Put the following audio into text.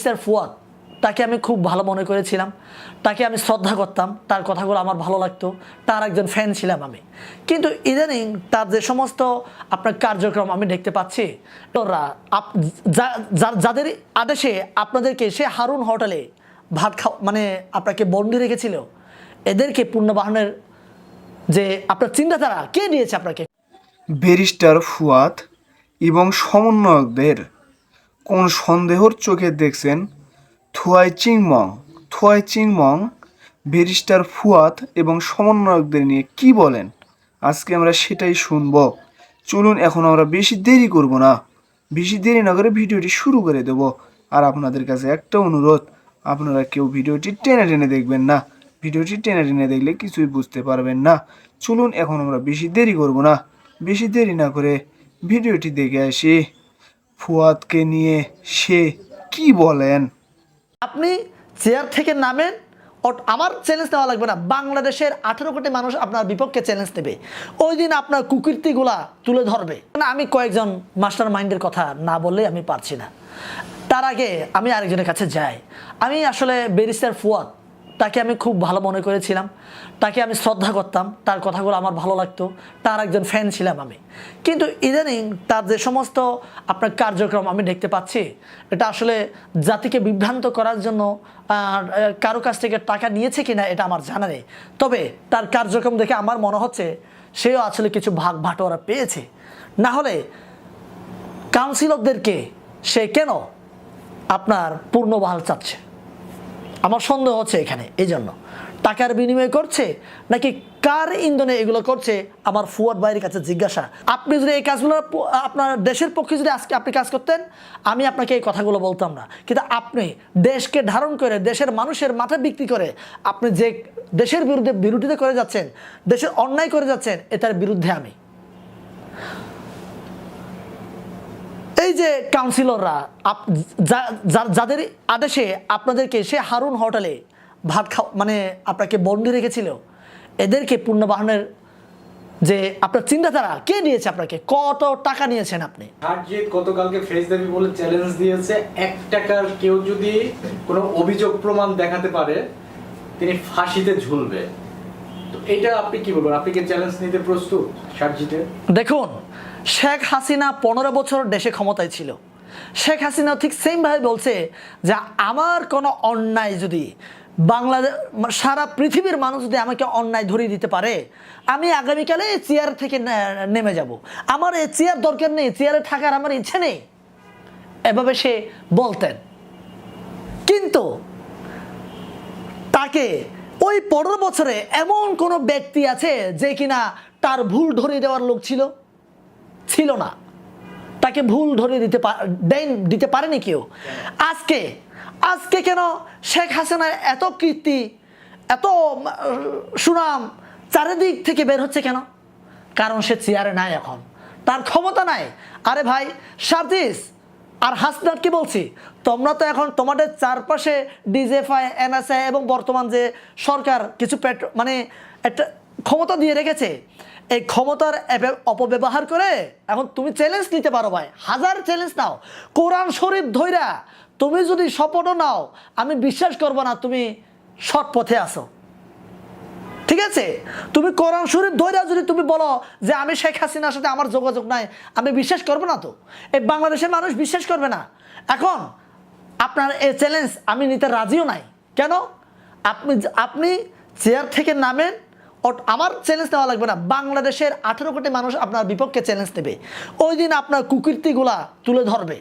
Sir Fuad তাকে আমি খুব ভালো মনে করেছিলাম, তাকে আমি শ্রদ্ধা করতাম, তার কথাগুলো আমার ভালো লাগতো, তার একজন ফ্যান ছিলাম আমি। কিন্তু ইদানিং তার যে সমস্ত আপনার কার্যক্রম আমি দেখতে পাচ্ছি যা- যাদের আদেশে আপনাদেরকে সে হারুন হোটেলে ভাত খাও মানে আপনাকে বন্দি রেখেছিল, এদেরকে পুণ্যবাহনের যে আপনার চিন্তাধারা, কে দিয়েছে আপনাকে? ব্যারিস্টার ফুয়াদ এবং সমন্বয়কদের কোন সন্দেহর চোখে দেখছেন? থুয়াই চিংমং। থুয়াই চিংমং, ব্যারিস্টার ফুয়াদ এবং সমন্বয়কদের নিয়ে কি বলেন? আজকে আমরা সেটাই শুনব। চলুন, এখন আমরা বেশি দেরি করব না। বেশি দেরি না করে ভিডিওটি শুরু করে দেব। আর আপনাদের কাছে একটা অনুরোধ, আপনারা কেউ ভিডিওটি টেনে টেনে দেখবেন না। ভিডিওটি টেনে টেনে দেখলে কিছুই বুঝতে পারবেন না। চলুন, এখন আমরা বেশি দেরি করব না। বেশি দেরি না করে ভিডিওটি দেখে আসি। ফুয়াদকে নিয়ে সে কি বলেন? আপনি চেয়ার থেকে নামেন আমার চ্যালেঞ্জ নেওয়া লাগবে না। বাংলাদেশের আঠেরো কোটি মানুষ আপনার বিপক্ষে চ্যালেঞ্জ নেবে। ওই দিন আপনার কুকীর্তিগুলা তুলে ধরবে। না, আমি কয়েকজন মাস্টার মাইন্ডের কথা না বললে আমি পারছি না। তার আগে আমি আরেকজনের কাছে যাই। আমি আসলে ব্যারিস্টার ফুয়াদ। তাকে আমি খুব ভালো মনে করেছিলাম। তাকে আমি শ্রদ্ধা করতাম। তার কথাগুলো আমার ভালো লাগতো। তার একজন ফ্যান ছিলাম আমি। কিন্তু ইদানিং তার যে সমস্ত আপনার কার্যক্রম আমি দেখতে পাচ্ছি, এটা আসলে জাতিকে বিভ্রান্ত করার জন্য কারও কাছ থেকে টাকা নিয়েছে কিনা এটা আমার জানা নেই। তবে তার কার্যক্রম দেখে আমার মনে হচ্ছে সেও আসলে কিছু ভাগ ভাটোয়ারা পেয়েছে। না হলে কাউন্সিলরদেরকে সে কেন আপনার পূর্ণবহাল চাচ্ছে? আমার সন্দেহ হচ্ছে এখানে এই জন্য টাকার বিনিময় করছে, নাকি কার ইন্ধনে এগুলো করছে, আমার ফুয়াদ ভাইয়ের কাছে জিজ্ঞাসা। আপনি যদি এই কাজগুলো, আপনার দেশের পক্ষে যদি আজকে আপনি কাজ করতেন, আমি আপনাকে এই কথাগুলো বলতাম না। কিন্তু আপনি দেশকে ধারণ করে, দেশের মানুষের মাথা বিক্রি করে, আপনি যে দেশের বিরুদ্ধে বিরোধিতা করে যাচ্ছেন, দেশের অন্যায় করে যাচ্ছেন, এটার বিরুদ্ধে আমি। এই যে কাউন্সিলররা যাদের আদেশে আপনাদেরকে সে হারুন হোটেলে ভাত খাও মানে আপনাকে বন্দি রেখেছিল, এদেরকে পুণ্যবাহনের যে আপনার চিন্তাধারা, কে নিয়েছে আপনাকে? কত টাকা নিয়েছেন আপনি? গতকালকে ফেস দেবী বলে চ্যালেঞ্জ দিয়েছে, এক টাকার কেউ যদি কোনো অভিযোগ প্রমাণ দেখাতে পারে, তিনি ফাঁসিতে ঝুলবে। এটা আপনি কি বলবেন? আপনি কি চ্যালেঞ্জ নিতে প্রস্তুত দেখুন, শেখ হাসিনা পনেরো বছর দেশে ক্ষমতায় ছিল। শেখ হাসিনা ঠিক সেমভাবে বলছে যে, আমার কোনো অন্যায় যদি বাংলাদেশ সারা পৃথিবীর মানুষ যদি আমাকে অন্যায় ধরিয়ে দিতে পারে, আমি আগামীকালে এই চেয়ার থেকে নেমে যাব। আমার এই চেয়ার দরকার নেই চেয়ারে থাকার আমার ইচ্ছে নেই। এভাবে সে বলতেন। কিন্তু তাকে ওই পনেরো বছরে এমন কোনো ব্যক্তি আছে যে কিনা তার ভুল ধরিয়ে দেওয়ার লোক ছিল? ছিল না। তাকে ভুল ধরিয়ে দিতে দেন, দিতে পারেনি কেউ। আজকে আজকে কেন শেখ হাসিনার এত কীর্তি, এত সুনাম চারিদিক থেকে বের হচ্ছে কেন? কারণ সে চেয়ারে নাই এখন। তার ক্ষমতা নাই। আরে ভাই, সার্জিস আর হাসনাত কি বলছি? তোমরা তো এখন তোমাদের চারপাশে ডিজেফাই এনএসআই এবং বর্তমান যে সরকার কিছু পেট্রো মানে একটা ক্ষমতা দিয়ে রেখেছে, এই ক্ষমতার অপব্যবহার করে এখন তুমি চ্যালেঞ্জ নিতে পারো ভাই। হাজার চ্যালেঞ্জ নাও। কোরআন শরীফ ধৈরা তুমি যদি শপথও নাও, আমি বিশ্বাস করব না তুমি সৎ পথে আসো ঠিক আছে? তুমি কোরআন শরীফ ধৈরা যদি তুমি বলো যে আমি শেখ হাসিনার সাথে আমার যোগাযোগ নাই, আমি বিশ্বাস করব না তো? এই বাংলাদেশের মানুষ বিশ্বাস করবে না। এখন আপনার এই চ্যালেঞ্জ আমি নিতে রাজিও নাই। কেন? আপনি আপনি চেয়ার থেকে নামেন আমার চ্যালেঞ্জ নেওয়া লাগবে না। বাংলাদেশের আঠেরো কোটি মানুষ আপনার বিপক্ষে চ্যালেঞ্জ নেবে। ওই দিন আপনার কুকীর্তিগুলা তুলে ধরবে।